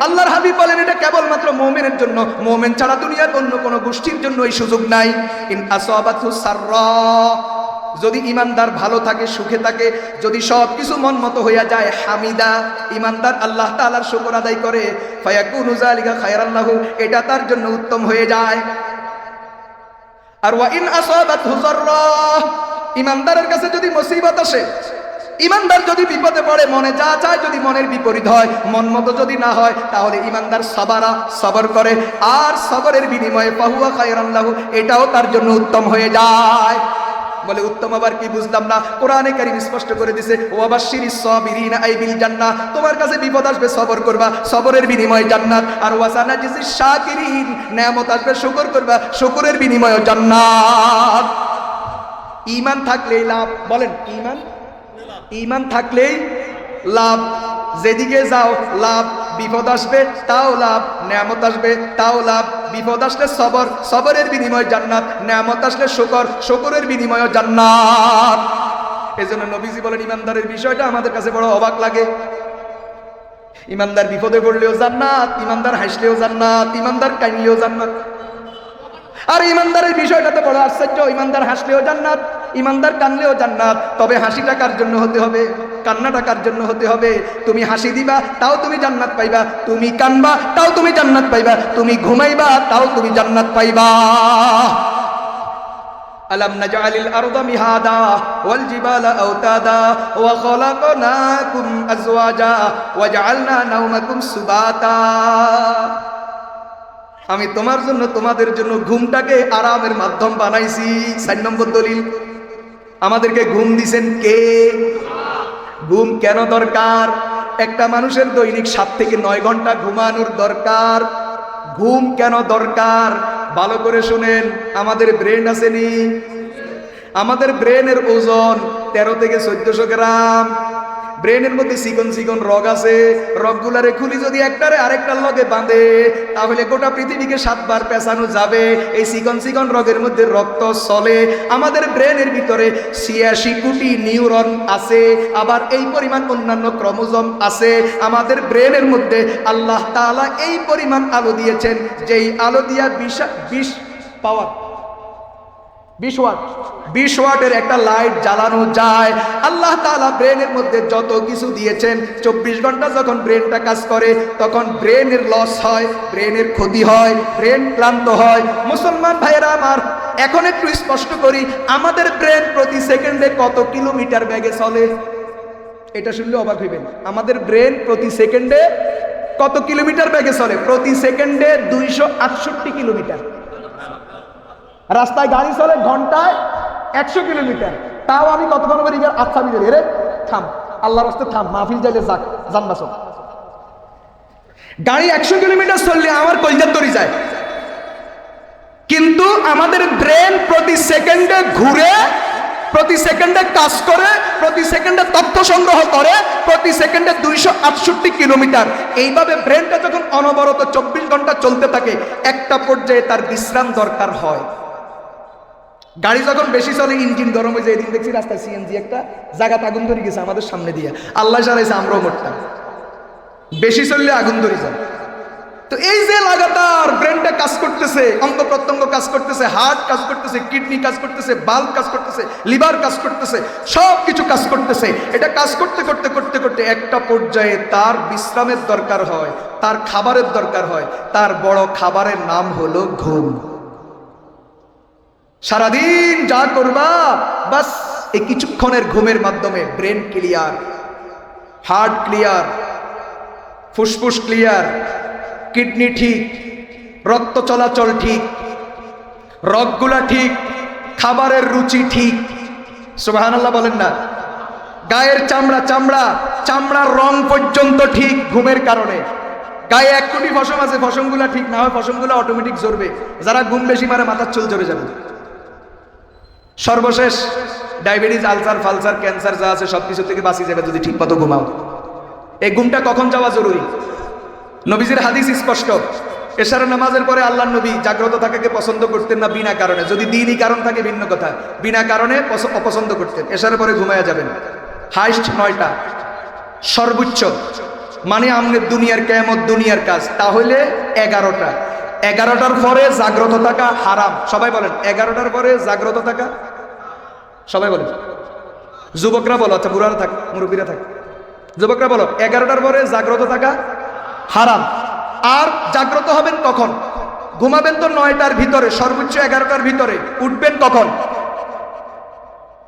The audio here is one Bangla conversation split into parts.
আল্লাহর হাবিব বলেন, এটা কেবলমাত্র মুমিনের জন্য। মুমিন দুনিয়ার অন্য কোনো গোষ্ঠীর সুযোগ নাই। ইন আসাবাতু যদি ইমানদার ভালো থাকে, সুখে থাকে, যদি সব কিছু মন মতো হইয়া যায়, হামিদা, ইমানদার আল্লাহ তাআলার শুকর আদায় করে, ফায়াকুনু যালিকা খায়রাল্লাহু এটা তার জন্য উত্তম হয়ে যায়। আর ওয়া ইন আসাবাতহু যাররা। ইমানদারের কাছে যদি মুসিবত আসে ইমানদার যদি বিপদে পড়ে, মনে যা চায় যদি মনের বিপরীত হয়, মন মতো যদি না হয়, তাহলে ইমানদার সবারা সবর করে। আর সবরের বিনিময়ে পাহুয়া খায়রাল্লাহু এটাও তার জন্য উত্তম হয়ে যায়। বলে, উত্তম আবার কি বুঝলাম না? কোরআনে কারিম স্পষ্ট করে দিছে ও আবার শিরিস সাবিরিনা, আই বিল জান্নাহ। তোমার কাছে বিপদ আসবে, সবর করবা, সবরের বিনিময়ে জান্নাত। আর ওয়াসানা জিসি শাকিরিন নেয়ামত আসবে, শুকর করবা, শুকরের বিনিময়ে জান্নাত। ঈমান থাকলেই লাভ, বলেন, ঈমান ঈমান থাকলেই লাভ। যেদিকে যাও, লাভ, বিপদ আসবে, তাও লাভ, নেয়ামত আসবে, তাও লাভ। বিপদ আসলে সবর, সবরের বিনিময় জান্নাত, নেয়ামত আসলে শকর, শকরের বিনিময় জান্নাত। এই জন্য নবীজি বলেন, ইমানদারের বিষয়টা আমাদের কাছে বড় অবাক লাগে। ইমানদার বিপদে পড়লেও জান্নাত, ইমানদার হাসলেও জান্নাত, ইমানদার কাইনলেও জান্নাত। আর ইমানদারের বিষয়টা তো বড় আশ্চর্য, ইমানদার হাসলেও জান্নাত। ইমানদার কানলেও জান্নাত তবে হাসি টাকার জন্য হতে হবে কান্না টাকার জন্য হতে হবে তুমি হাসি দিবা তাও তুমি জান্নাত পাইবা তুমি কানবা তাও তুমি জান্নাত পাইবা তুমি ঘুমাইবা তাও তুমি জান্নাত পাইবা ألم نجعل الأرض مهادا والجبال أوتادا وخلقناكم أزواجا وجعلنا نومكم سباتا আমি তোমার জন্য তোমাদের জন্য ঘুমটাকে আরামের মাধ্যম বানাইছি চার নম্বর দলিল আমাদেরকে ঘুম দিছেন কে? ঘুম কেন দরকার? একটা মানুষের দৈনিক সাত থেকে নয় ঘণ্টা ঘুমানোর দরকার। ঘুম কেন দরকার? ভালো করে শুনেন, আমাদের ব্রেন আসেনি আমাদের ব্রেনের ওজন তেরো থেকে চোদ্দশো গ্রাম। ব্রেনের মধ্যে চিকন চিকন রগ আছে, রগগুলারে খুলি যদি একটারে আরেকটার লগে বাঁধে, তাহলে গোটা পৃথিবীকে সাতবার পেঁচানো যাবে। এই চিকন চিকন রগের মধ্যে রক্ত চলে। আমাদের ব্রেনের ভিতরে ছিয়াশি কোটি নিউরন আছে, আবার এই পরিমাণ অন্যান্য ক্রমোজম আছে। আমাদের ব্রেনের মধ্যে আল্লাহ তাআলা এই পরিমাণ আলো দিয়েছেন, যেই আলো দিয়া বিশ বিশ পাওয়ার। বিশ ওয়াট। বিশ ওয়াটের একটা লাইট জ্বালানো যায়। আল্লাহ তাআলা ব্রেনের মধ্যে যত কিছু দিয়েছেন, চব্বিশ ঘণ্টা যখন ব্রেনটা কাজ করে, তখন ব্রেনের লস হয়, ব্রেনের ক্ষতি হয়, ব্রেন ক্লান্ত হয়। মুসলমান ভাইয়েরা আমার, এখন একটু স্পষ্ট করি, আমাদের ব্রেন প্রতি সেকেন্ডে কত কিলোমিটার ব্যাগে চলে? এটা শুনলে অবাক হইবেন। আমাদের ব্রেন প্রতি সেকেন্ডে কত কিলোমিটার ব্যাগে চলে? প্রতি সেকেন্ডে দুইশো আটষট্টি কিলোমিটার। রাস্তায় গাড়ি চলে ঘন্টায় একশো কিলোমিটার। তাও আমি কতক্ষণ করি আচ্ছা আমি রে থাম। আল্লাহ রাস্তে থাম। মাহফিল যাইলে যাক। জানবাস গাড়ি একশো কিলোমিটার চললে আমার কলজার তরি যায়। কিন্তু আমাদের ব্রেন প্রতি সেকেন্ডে ঘুরে, প্রতি সেকেন্ডে কাজ করে, প্রতি সেকেন্ডে তথ্য সংগ্রহ করে, প্রতি সেকেন্ডে দুইশো আটষট্টি কিলোমিটার। এইভাবে ব্রেনটা যখন অনবরত চব্বিশ ঘণ্টা চলতে থাকে, একটা পর্যায়ে তার বিশ্রাম দরকার হয়। গাড়ি যখন বেশি চলে, ইঞ্জিন গরম হয়ে যায়, এদিন দেখছি রাস্তায় সিএনজি একটা জায়গা আগুন ধরে গেছে আমাদের সামনে দিয়ে। আল্লাহ সারাইছে আমরাও মরতাম। বেশি চললে আগুন ধরে যায়। তো এই যে লাগাতার ব্রেনটা কাজ করতেছে, অঙ্গ প্রত্যঙ্গ কাজ করতেছে, হার্ট কাজ করতেছে, কিডনি কাজ করতেছে, বাল্ব কাজ করতেছে, লিভার কাজ করতেছে সব কিছু কাজ করতেছে। এটা কাজ করতে করতে করতে করতে একটা পর্যায়ে তার বিশ্রামের দরকার হয়, তার খাবারের দরকার হয়, তার বড় খাবারের নাম হলো ঘুম। সারাদিন যা করবা, বাস এই কিছুক্ষণের ঘুমের মাধ্যমে ব্রেন ক্লিয়ার, হার্ট ক্লিয়ার, ফুসফুস ক্লিয়ার, কিডনি ঠিক, রক্ত চলাচল ঠিক, রগগুলা ঠিক, খাবারের রুচি ঠিক। সুবাহান আল্লাহ বলেন না, গায়ের চামড়া চামড়া, চামড়ার রং পর্যন্ত ঠিক ঘুমের কারণে। গায়ে এক কোটি ফসম আছে ফসমগুলা ঠিক না হয় ফসমগুলো অটোমেটিক জ্বরবে। যারা ঘুম বেশি মারে, মাথার চুল জ্বরে যাবে। সর্বশেষ, ডায়াবেটিস, আলসার, ফালসার, ক্যান্সার যা আছে সব কিছু থেকে বাঁচিয়ে যাবে যদি ঠিক মতো ঘুমাও। এই ঘুমটা কখন যাওয়া জরুরি? নবীজির হাদিস স্পষ্ট। এশার নামাজের পরে আল্লাহ নবী জাগ্রত থাকাকে পছন্দ করতেন না বিনা কারণে। যদি দিনই কারণ থাকে, ভিন্ন কথা। বিনা কারণে অপছন্দ করতেন। এশারের পরে ঘুমায়া যাবেন। হাইস্ট নয়টা। সর্বোচ্চ। মানে আমাদের দুনিয়ার কেমত দুনিয়ার কাজ। তাহলে এগারোটা। এগারোটার পরে জাগ্রত থাকা হারাম। সবাই বলেন, এগারোটার পরে জাগ্রত থাকা? সবাই বলেন। যুবকরা বলো আচ্ছা বুড়ারা থাক, মুরব্বীরা থাক। যুবকরা বলো, এগারোটার পরে জাগ্রত থাকা হারাম। আর জাগ্রত হবেন কখন? ঘুমাবেন তো নয়টার ভিতরে, সর্বোচ্চ এগারোটার ভিতরে। উঠবেন কখন?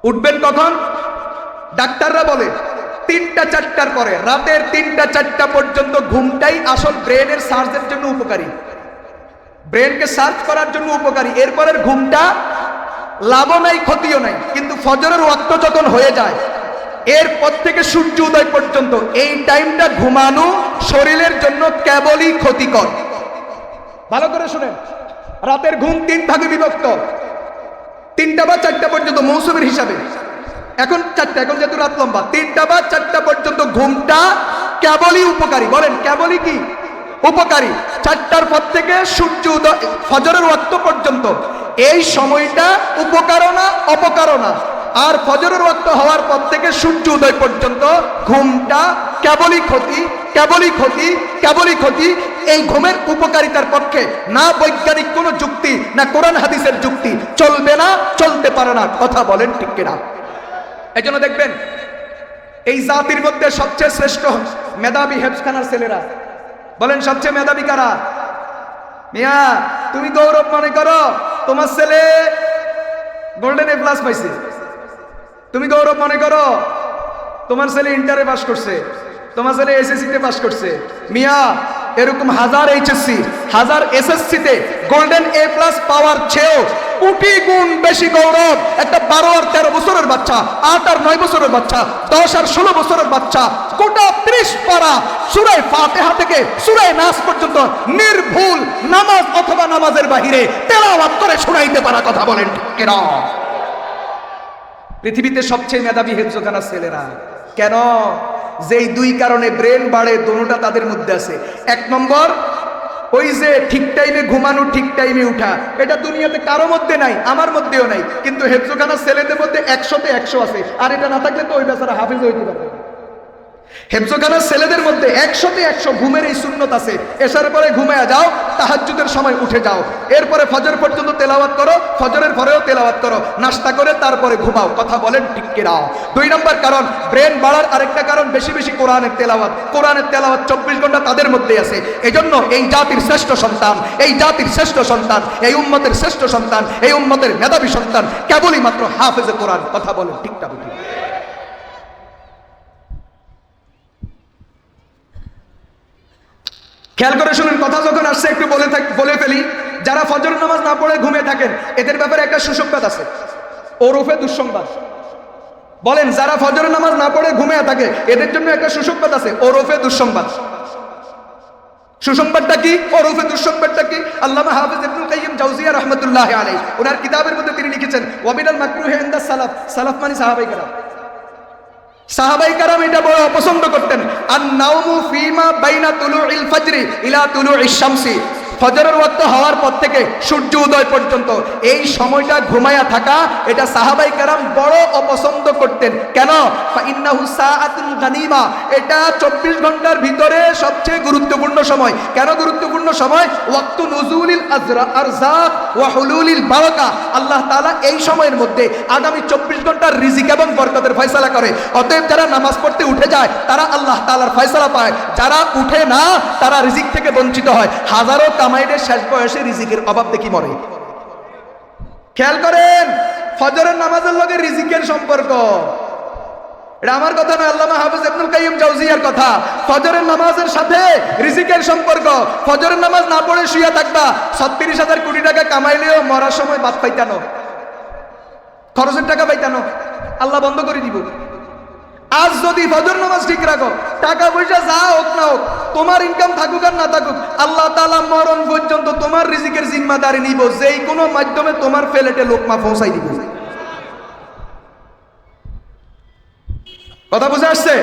উঠবেন কখন? ডাক্তাররা বলে, তিনটা, চারটার পরে। রাতের তিনটা, চারটা পর্যন্ত ঘুমটাই আসল ব্রেনের সার্চের জন্য উপকারী। ব্রেনকে সার্চ করার জন্য উপকারী। এরপরের ঘুমটা লাভও নাই, ক্ষতিও নাই, কিন্তু ফজরের ওয়াক্ত যখন হয়ে যায়, এরপর থেকে সূর্য উদয় পর্যন্ত, এই টাইমটা ঘুমানো শরীরের জন্য কেবলই ক্ষতিকর। ভালো করে শুনেন, রাতের ঘুম তিন ভাগে বিভক্ত। তিনটা বা চারটা পর্যন্ত মৌসুমের হিসাবে। এখন চারটা, এখন যেহেতু রাত লম্বা, তিনটা বা চারটা পর্যন্ত ঘুমটা কেবলই উপকারী। বলেন, কেবলই কি? উপকারী। চারটার পর থেকে সূর্য উদয়, ফজরের ওয়াক্ত পর্যন্ত। এই সময়টা অপকারও না আর ফজরের ওয়াক্ত হওয়ার পর থেকে সূর্য উদয় পর্যন্ত ঘুমটা কেবলই ক্ষতি কেবলই ক্ষতি কেবলই ক্ষতি। এই ঘুমের উপকারিতার পক্ষে না বৈজ্ঞানিক কোনো যুক্তি, না কোরআন হাদিসের যুক্তি। চলবে না, চলতে পারে না। কথা বলেন ঠিক কিনা? এই জন্য দেখবেন, এই জাতির মধ্যে সবচেয়ে শ্রেষ্ঠ মেধাবী হেফখানার ছেলেরা বলেন, সবচেয়ে মেধাবী কারা? মিয়া, তুমি গৌরব মনে করো, তোমার ছেলে গোল্ডেন এ প্লাস পাইছে। তুমি গৌরব মনে করো, তোমার ছেলে ইন্টারে পাস করছে, তোমার ছেলে এসএসসিতে পাস করছে। মিয়া, এরকম হাজার এইচএসসি হাজার এসএসসিতে গোল্ডেন এ প্লাস পাওয়ার চেয়েও কোটি গুণ বেশি গৌরব একটা বারো আর তেরো বছরের বাচ্চা, আট আর নয় বছরের বাচ্চা, দশ আর ষোলো বছরের বাচ্চা কোটা ত্রিশ পারা সুরায় ফাতেহা থেকে সুরায় নাচ পর্যন্ত নির্ভুল নামাজ অথবা নামাজের বাহিরে তেলাওয়াত করে শোনাইতে পারা কথা বলেন কিনা? পৃথিবীতে সবচেয়ে মেধাবী হেফজোখানা ছেলেরা। কেন? যেই দুই কারণে ব্রেন বাড়ে, দোনোটা তাদের মধ্যে আছে। এক নম্বর, ওই যে ঠিক টাইমে ঘুমানো, ঠিক টাইমে উঠা, এটা দুনিয়াতে কারও মধ্যে নাই, আমার মধ্যেও নাই। কিন্তু হেফজোখানা ছেলেদের মধ্যে একশোতে একশো আছে। আর এটা না থাকলে তো ওই বেচারা হাফিজ হইতে পারবে। না। হেফজোখানার ছেলেদের মধ্যে একশোতে একশো ঘুমের এই শূন্যত আছে। এসার পরে ঘুমায়া যাও, তাহাজ্জুদের সময় উঠে যাও। এরপরে ফজর পর্যন্ত তেলাওয়াত করো, ফজরের পরেও তেলাওয়াত করো। নাস্তা করে তারপরে ঘুমাও, কথা বলেন ঠিক কিনাও দুই নম্বর কারণ, ব্রেন বাড়ার আরেকটা কারণ বেশি বেশি কোরআনের তেলাওয়াত। কোরআনের তেলাওয়াত চব্বিশ ঘণ্টা তাদের মধ্যে আছে। এজন্য এই জাতির শ্রেষ্ঠ সন্তান, এই জাতির শ্রেষ্ঠ সন্তান, এই উম্মতের শ্রেষ্ঠ সন্তান, এই উম্মতের মেধাবী সন্তান কেবলই মাত্র হাফেজে কোরআন, কথা বলেন ঠিকটা বুঝি খেয়াল করে শুনেন, কথা যখন আসছে, একটু বলে থাক, বলে ফেলি, যারা ফজর নামাজ না পড়ে ঘুমিয়ে থাকেন, এদের ব্যাপারে একটা সুসংবাদ আছে। ওরফে দুঃসংবাদ। বলেন, যারা ফজর নামাজ না পড়ে ঘুমিয়ে থাকে, এদের জন্য একটা সুসংবাদ আছে, ওরফে দুঃসংবাদ। সুসংবাদটা কি? ওরফে দুঃসংবাদটা কি? আল্লামা হাফিজ ইবনুল কাইয়িম জাওজিয়া রাহমাতুল্লাহি আলাইহি, ওনার কিতাবের মধ্যে তিনি লিখেছেন ওয়াবিনাল মাকরুহ ইনদা সালাফ। সালাফ মানে সাহাবাই কেরাম। সাহাবাই কারাম এটা বড় অপছন্দ করতেন। আর নাউমু ফিমা বাইনা তুলুইল ফজরি ইলা তুলু শামসি। ফজরের ওয়াক্ত হওয়ার পর থেকে সূর্য উদয় পর্যন্ত এই সময়টা ঘুমায়া থাকা, এটা সাহাবাই কারাম বড় অপছন্দ করতেন। কেন? গানিমা। এটা চব্বিশ ঘণ্টার ভিতরে সবচেয়ে গুরুত্বপূর্ণ সময়। কেন গুরুত্বপূর্ণ সময়? ওয়াক্তু নুজুলিল আজরা ওয়া বারাকা। আল্লাহ এই সময়ের মধ্যে আগামী চব্বিশ ঘণ্টার রিজিক এবং বরকতের ফয়সালা করে। অতএব যারা নামাজ পড়তে উঠে যায়, তারা আল্লাহ পায়। যারা উঠে না, তারা রিজিক থেকে বঞ্চিত হয়। হাজারো কামাইদের শেষ বয়সে রিজিকের অভাব দেখি মরে। খেয়াল করেন, ফজরের নামাজের লগে রিজিকের সম্পর্ক। এটা আমার কথা না আল্লামা হাফিজ ইবনুল কাইয়িম জাওজিয়ার কথা। ফজরের নামাজের সাথে রিজিকের সম্পর্ক। ফজরের নামাজ না পড়ে শুয়ে থাকবা, ছত্রিশ হাজার কোটি টাকা কামাইলেও মরার সময় বাদ পাইতানো। খরচের টাকা পাইতানো। আল্লাহ বন্ধ করে দিব। আজ যদি ফজর নামাজ ঠিক রাখো, টাকা পয়সা যা হোক না হোক, তোমার ইনকাম থাকুক আর না থাকুক, আল্লাহ তালা মরণ পর্যন্ত তোমার রিজিকের জিম্মাদারি নিব, যেই কোনো মাধ্যমে তোমার ফেলেটে লোকমা পৌঁছাই দিব। কথা বুঝে আসছে?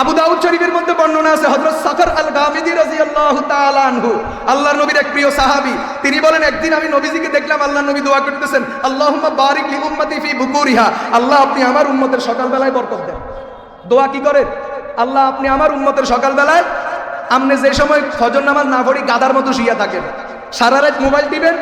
আবু দাউদ শরীফের মধ্যে বর্ণনা আছে, হযরত সাফর আল গামিদি রাদিয়াল্লাহু তাআলা আনহু, আল্লাহর নবীর এক প্রিয় সাহাবী, তিনি বলেন, একদিন আমি নবীজিকে দেখলাম, আল্লাহর নবী দোয়া করতেছেন, আল্লাহুম্মা বারিক উম্মতি ফি বুকুরিহা আল্লাহ আপনি আমার উম্মতের সকালবেলায় বরকত দেন। দোয়া কি করে আল্লাহ, আপনি আমার উন্মতের সকালবেলায় আপনি যে সময় ফজর নামাজ না পড়ি গাদার মতো শুয়ে থাকেন। সারা রাত মোবাইল দিবেন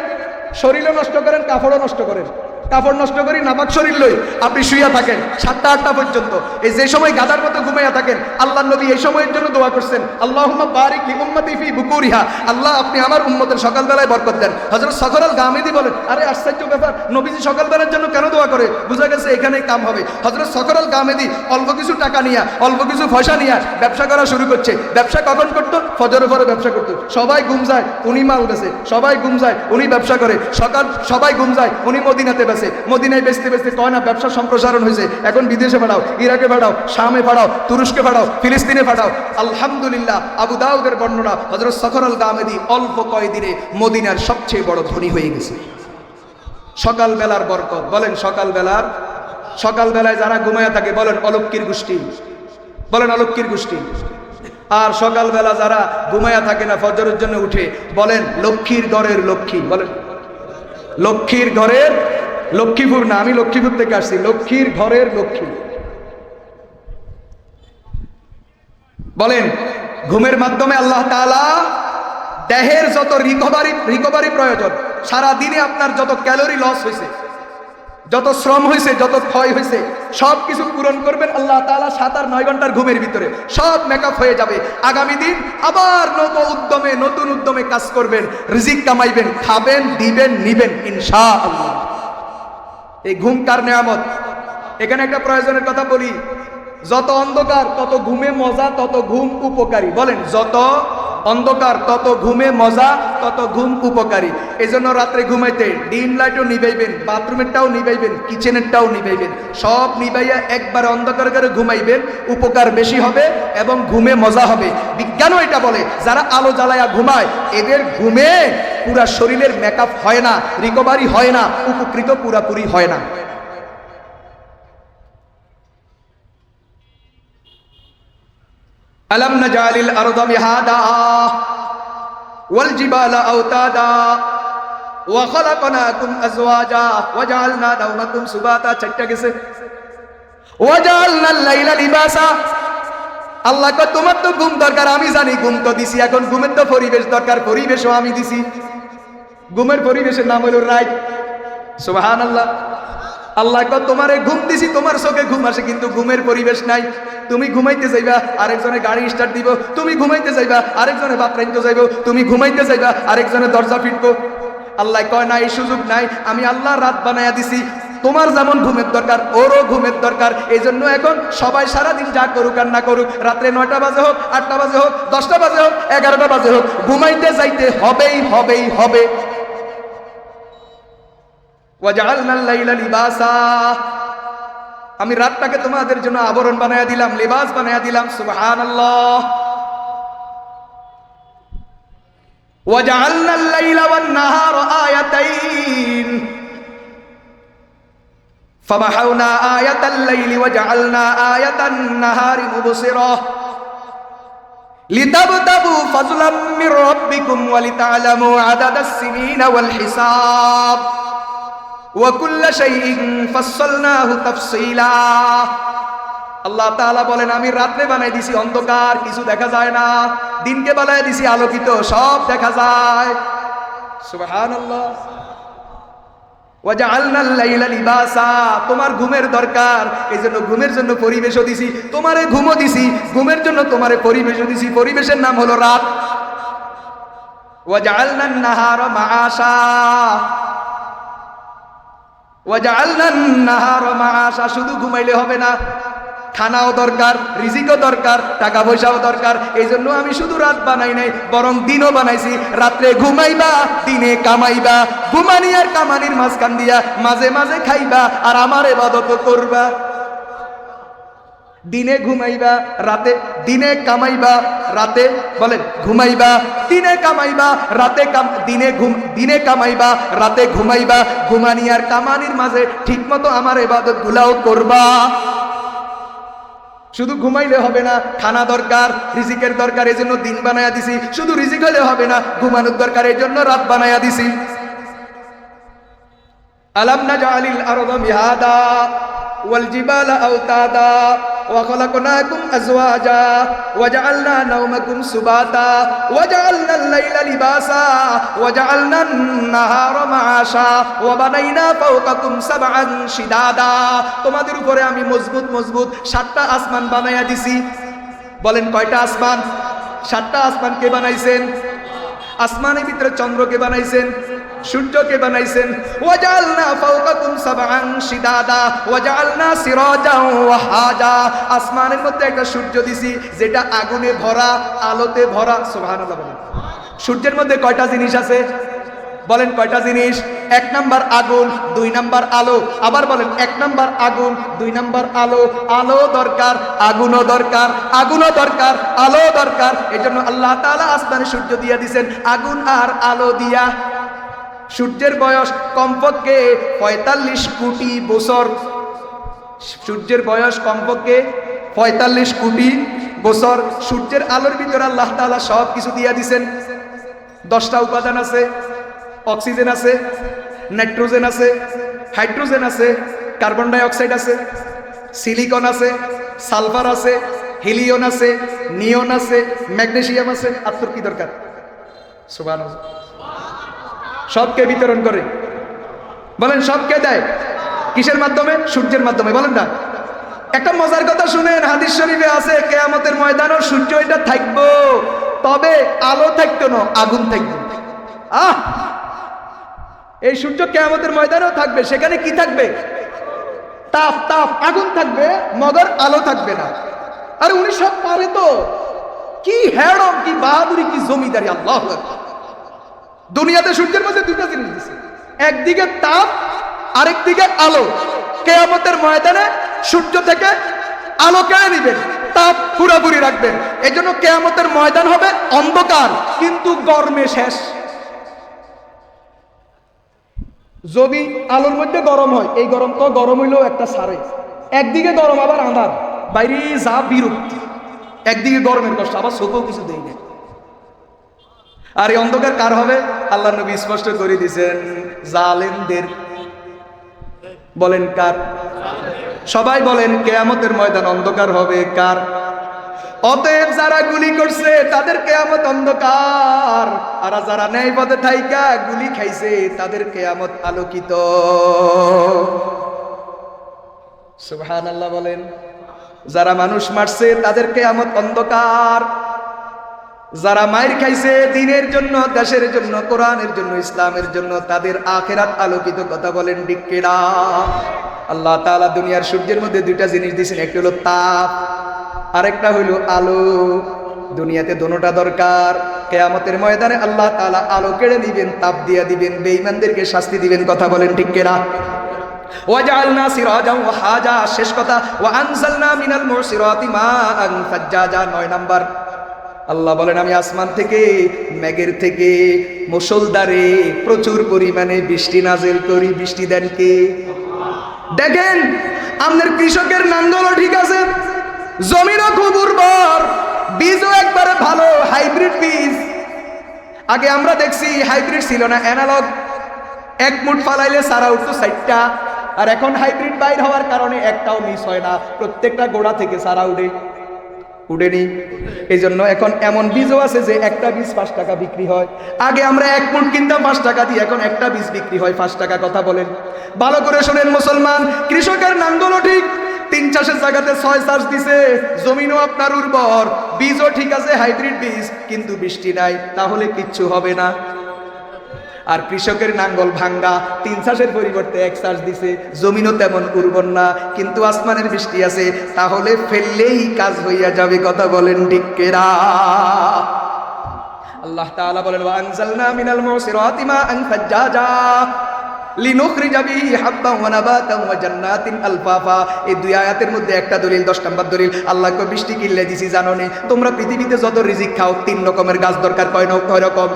শরীরও নষ্ট করেন, কাপড়ও নষ্ট করেন। কাপড় নষ্ট করি নাপাক শরীর লই। আপনি শুইয়া থাকেন সাতটা আটটা পর্যন্ত। এই যে সময় গাদার মতো ঘুমাইয়া থাকেন আল্লাহ নবী এই সময়ের জন্য দোয়া করছেন আল্লাহ বারিক উম্মতি ফি বুকুরিহা। আল্লাহ, আপনি আমার উম্মতের সকালবেলায় বরকত দেন। হযরত সখরাল গামিদি বলেন, আরে, আশ্চর্য ব্যাপার, নবীজি সকালবেলার জন্য কেন দোয়া করে? বুঝা গেছে এখানেই কাম হবে। হযরত সখরাল গামেদি অল্প কিছু টাকা নিয়া, অল্প কিছু পয়সা নিয়া ব্যবসা করা শুরু করছে। ব্যবসা কখন করতো? ফজরের পরে ব্যবসা করতো। সবাই ঘুম যায়, উনি মাল বেছে সবাই ঘুম যায়, উনি ব্যবসা করে। সকাল, সবাই ঘুম যায়, উনি মদিনাতে বেছে মদিনায় বেচতে বেচতে কয় না, ব্যবসা সম্প্রসারণ হয়েছে। এখন বিদেশে পাঠাও, ইরাকে পাঠাও, শামে পাঠাও, তুরস্কে পাঠাও, ফিলিস্তিনে পাঠাও। আলহামদুলিল্লাহ, আবু দাউদের বর্ণনা হজরত সখর আল গামেদি অল্প কয়দিনে মদিনার সবচেয়ে বড় ধনী হয়ে গেছে। সকালবেলার বরকত, বলেন সকালবেলার, সকালবেলায় যারা ঘুমায়া থাকে, বলেন অলক্ষীর গোষ্ঠী, বলেন অলক্ষীর গোষ্ঠী। আর সকালবেলা যারা ঘুমায়া থাকে না, ফজরের জন্য উঠে, বলেন লক্ষ্মীর ঘরের লক্ষ্মী, বলেন লক্ষ্মীর ঘরের লক্ষ্মীপুর না, আমি লক্ষ্মীপুর থেকে আসছি। লক্ষ্মীর ঘরের লক্ষ্মী। বলেন, ঘুমের মাধ্যমে আল্লাহ তালা দেহের যত রিকভারি রিকভারি প্রয়োজন সারা দিনে আপনার যত ক্যালোরি লস হয়েছে যত শ্রম হয়েছে যত ক্ষয় হয়েছে সব কিছু পূরণ করবেন আল্লাহ তাআলা সাত আর নয় ঘণ্টার ঘুমের ভিতরে। সব মেকআপ হয়ে যাবে। আগামী দিন আবার নতুন উদ্যমে নতুন উদ্যমে কাজ করবেন, রিজিক কামাইবেন, খাবেন, দিবেন, নিবেন ইনশা আল্লাহ এই ঘুম কার নেয়ামত। এখানে একটা প্রয়োজনের কথা বলি। যত অন্ধকার, তত ঘুমে মজা, তত ঘুম উপকারী। বলেন, যত অন্ধকার, তত ঘুমে মজা, তত ঘুম উপকারী। এই জন্য রাত্রে ঘুমাইতে ডিম লাইটও নিবাইবেন বাথরুমেরটাও নিবাইবেন কিচেনেরটাও নিবাইবেন সব নিবাইয়া একবার অন্ধকার করে ঘুমাইবেন, উপকার বেশি হবে এবং ঘুমে মজা হবে। বিজ্ঞানও এটা বলে, যারা আলো জ্বালায়া ঘুমায়, এদের ঘুমে পুরা শরীরের মেকআপ হয় না রিকভারি হয় না, উপকৃত পুরাপুরি হয় না। আলম নজালিল আরদ মিহাদা ওয়াল জিবালা আওতাদা ওয়া খালাকনাকুম আজওয়াজা ওয়া জাআলনা নাওমাকুম সুবাতা চারটা গেছে ওয়া জাআলনা লাইলা লিবাসা আল্লাহ কয় তোমার তো ঘুম দরকার আমি জানি ঘুম তো দিছি এখন ঘুমের তো পরিবেশ দরকার পরিবেশও আমি দিছি ঘুমের পরিবেশের নাম হলো রাইট সুবহানাল্লাহ আল্লাহ কয়, তোমারে ঘুম দিছি, তোমার চোখে ঘুম আসে, কিন্তু ঘুমের পরিবেশ নাই। তুমি ঘুমাইতে যাইবা, আরেকজনে গাড়ি স্টার্ট দিব, তুমি ঘুমাইতে যাইবা, আরেকজনে বাত রাইতে যাইব, তুমি ঘুমাইতে যাইবা, আরেকজনে দরজা ফিটবো আল্লাহ কয় না এই সুযোগ নাই, আমি আল্লাহ রাত বানায়া দিছি। তোমার যেমন ঘুমের দরকার, ওরও ঘুমের দরকার। এই জন্য এখন সবাই সারাদিন যা করুক আর না করুক, রাত্রে নয়টা বাজে হোক, আটটা বাজে হোক, দশটা বাজে হোক, এগারোটা বাজে হোক, ঘুমাইতে যাইতে হবেই হবেই, হবে। লিবাসা আমি রাতটাকে তোমাদের জন্য আবরণ বানায়া দিলাম লিবাস বানায়া দিলাম সুবহানাল্লাহ وجعلنا الليل والنهار آيتين فمحونا آية الليل وجعلنا آية النهار مبصرة لتبتغوا فضلا من ربكم ولتعلموا عدد السنين والحساب আল্লাহ তাআলা বলেন, আমি রাত্রে বানাই দিছি অন্ধকার, কিছু দেখা যায় না। দিনকে বানাই দিছি আলোকিত, সব দেখা যায়। সুবহানাল্লাহ। তোমার ঘুমের দরকার এই জন্য ঘুমের জন্য পরিবেশও দিছি। তোমারে ঘুমও দিছি, ঘুমের জন্য তোমারে পরিবেশও দিছি। পরিবেশের নাম হলো রাত। ওয়াজআলনা আন-নাহারা মাআশা। শুধু ঘুমাইলে হবে না। খানাও দরকার, রিজিকও দরকার টাকা পয়সাও দরকার। এই জন্য আমি শুধু রাত বানাই নাই, বরং দিনও বানাইছি। রাত্রে ঘুমাইবা, দিনে কামাইবা। ঘুমানি আর কামানির মাঝখান দিয়া মাঝে মাঝে খাইবা, আর আমার এবাদত করবা। দিনে ঘুমাইবা, রাতে দিনে কামাইবা, রাতে বলেন ঘুমাইবা, দিনে কামাইবা, রাতে কাম, দিনে ঘুম, দিনে কামাইবা, রাতে ঘুমাইবা, ঘুমানি আর কামানির মাঝে ঠিকমতো আমার এবাদত গুলাও করবা। শুধু ঘুমাইলে হবে না, খানা দরকার, রিজিকের দরকার এই জন্য দিন বানায়া দিছি। শুধু রিজিক হলে হবে না, ঘুমানোর দরকার এই জন্য রাত বানায়া দিছি। আলাম না জালিল আরদ মিহাদা, ওয়াল জিবালা আওতাদা। وخلقناكم أزواجا وجعلنا نومكم سباتا وجعلنا الليل لباسا وجعلنا النهار معاشا وبنينا فوقكم سبعا شدادا তোমাদের উপরে আমি মজবুত মজবুত সাতটা আসমান বানাইয়া দিছি বলেন কয়টা আসমান সাতটা আসমান কে বানাইছেন আসমানের ভিতরে চন্দ্রকে বানাইছেন সূর্যকে বানাইছেন। ওয়াজালনা ফাওকাকুম সাবআন শিদাদা ওয়াজালনা সিরাজাও ওয়াহাজা। আসমানের মধ্যে একটা সূর্য দিছি, যেটা আগুনে ভরা, আলোতে ভরা। সুবহানাল্লাহ বলেন। সূর্যের মধ্যে কয়টা জিনিস আছে? বলেন কয়টা জিনিস? এক নাম্বার আগুন, দুই নাম্বার আলো। আবার বলেন, এক নাম্বার আগুন, দুই নাম্বার আলো। আলো দরকার, আগুনও দরকার আগুনও দরকার আলো দরকার। এই জন্য আল্লাহ তাআলা আসমানে সূর্য দিয়া দিছেন, আগুন আর আলো দিয়া সূর্যের বয়স কমপক্ষে পঁয়তাল্লিশ কোটি বছর। সূর্যের বয়স কমপক্ষে পঁয়তাল্লিশ কোটি বছর। সূর্যের আলোর ভিতরে আল্লাহ তাআলা সব কিছু দিয়া দিছেন। দশটা উপাদান আছে, অক্সিজেন আছে, নাইট্রোজেন আছে, হাইড্রোজেন আছে, কার্বন ডাই অক্সাইড আছে, সিলিকন আছে, সালফার আছে, হিলিয়ন আছে, নিয়ন আছে ম্যাগনেসিয়াম আছে। আর তোর কি দরকার? সুবান সবকে বিতরণ করে। বলেন, সবকে দেয়? কিসের মাধ্যমে? সূর্যের মাধ্যমে, বলেন না। একটা মজার কথা শুনেন, হাদিস শরীফে আছে, কেয়ামতের ময়দানও সূর্য এটা থাকব। তবে আলো থাকতো না, আগুন থাকবে আহ! এই সূর্য কেয়ামতের ময়দানেও থাকবে, সেখানে কি থাকবে? তাপ তাপ, আগুন থাকবে, মগর আলো থাকবে না। আর উনি সব পারে তো। কি হ্যাডম কি বাহাদুরি, কি জমিদারি, আল্লাহ। দুনিয়াতে সূর্যের মধ্যে দুটো জিনিস দিছে। একদিকে তাপ, আরেকদিকে আলো। কেয়ামতের ময়দানে সূর্য থেকে আলো কেড়ে নিবেন তাপ পুরোপুরি রাখবেন এই জন্য কেয়ামতের ময়দান হবে অন্ধকার, কিন্তু গরমে শেষ। যদি আলোর মধ্যে গরম হয়, এই গরম তো গরম হইলেও একটা সারে। একদিকে গরম, আবার আঁধার বাইরে যা বিরক্তি একদিকে গরমের কষ্ট, আবার চোখেও কিছু দেই না। আর এই অন্ধকার কার হবে? আল্লাহ নবী স্পষ্ট করে দিয়েছেন, জালেমদের। বলেন কার? সবাই বলেন, কেয়ামতের ময়দান অন্ধকার হবে, কার? অতএব যারা গুলি করছে, তাদের কেয়ামত অন্ধকার। আর যারা ন্যায় পথে থাইকা গুলি খাইছে, তাদের কেয়ামত আলোকিত। সুবহান আল্লাহ বলেন, যারা মানুষ মারছে, তাদের কেয়ামত অন্ধকার। যারা মায়ের খাইছে দিনের জন্য, দেশের জন্য, কোরআনের জন্য, ইসলামের জন্য, তাদের আখেরাত আলোকিত কথা বলেন ডিক্কেরা আল্লাহ তালা দুনিয়ার সূর্যের মধ্যে দুইটা জিনিস দিয়েছেন, একটা হলো তাপ, আরেকটা হইল আলো। দুনিয়াতে দোনোটা দরকার। কেয়ামতের ময়দানে আল্লাহ তালা আলো কেড়ে দিবেন তাপ দিয়া দিবেন, বেঈমানদেরকে শাস্তি দিবেন, কথা বলেন ঠিক শেষ কথা, ওয়া আনজালনা মিনাল মুসিরাতি মাআন সাজ্জাজা নয় নাম্বার। আল্লাহ বলেন, আমি আসমান থেকে, মেঘের থেকে মুসলদারে প্রচুর পরিমাণে বৃষ্টি নাজেল করি, বৃষ্টি দেন কে? দেখেন আমাদের কৃষকের নাঙ্গলও ঠিক আছে। জমিনও খুব উর্বর, বীজও একবারে ভালো, হাইব্রিড বীজ। আগে আমরা দেখছি হাইব্রিড ছিল না, অ্যানালগ। এক মুঠ ফালাইলে সারা উঠতো সাইটটা আর এখন হাইব্রিড বাইর হওয়ার কারণে একটাও মিস হয় না। প্রত্যেকটা গোড়া থেকে সারা উঠে। উঠেনি এই জন্য এখন এমন বীজও আছে যে একটা বীজ পাঁচ টাকা বিক্রি হয়। আগে আমরা এক ফুট কিনতাম পাঁচ টাকা দিয়ে, এখন একটা বীজ বিক্রি হয় পাঁচ টাকা কথা বলেন। ভালো করে শোনেন মুসলমান, কৃষকের নাঙ্গলও ঠিক। তিন চাষের জায়গাতে ছয় চাষ দিছে, জমিনও আপনার উর্বর। বীজও ঠিক আছে, হাইব্রিড বীজ, কিন্তু বৃষ্টি নাই, তাহলে কিচ্ছু হবে না। আর কৃষকের নাঙ্গল ভাঙ্গা, তিন চাষের পরিবর্তে এক চাষ দিছে। জমিনও তেমন উর্বর না, কিন্তু আসমানের বৃষ্টি আছে, তাহলে ফেললেই কাজ হইয়া যাবে, কথা বলেন ডিক্কেরা আল্লাহ তাআলা বলেন, ওয়া আনজালনা মিনাল মুসিরাতি মাআন ফাজ্জাজা, লিনুখরিজা বিহি ওয়া নাবাতান ওয়া জান্নাতিন আলফাফা। এই দুই আয়াতের মধ্যে একটা দলিল 10 নম্বর দলিল আল্লাহ কয় বৃষ্টি কিল্লে দিছি জানো নি তোমরা পৃথিবীতে যত রিজিক খাও, তিন রকমের গাছ দরকার কয় রকম?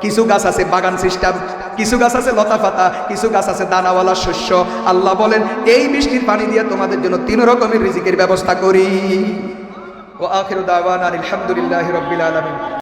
কিছু গাছ আছে বাগান সিস্টেম, কিছু গাছ আছে লতা পাতা, কিছু গাছ আছে দানাওয়ালা শস্য। আল্লাহ বলেন, এই বৃষ্টির পানি দিয়ে তোমাদের জন্য তিন রকমের রিজিকের ব্যবস্থা করি। ও আখির দাওয়ান আলহামদুলিল্লাহ আলামিন।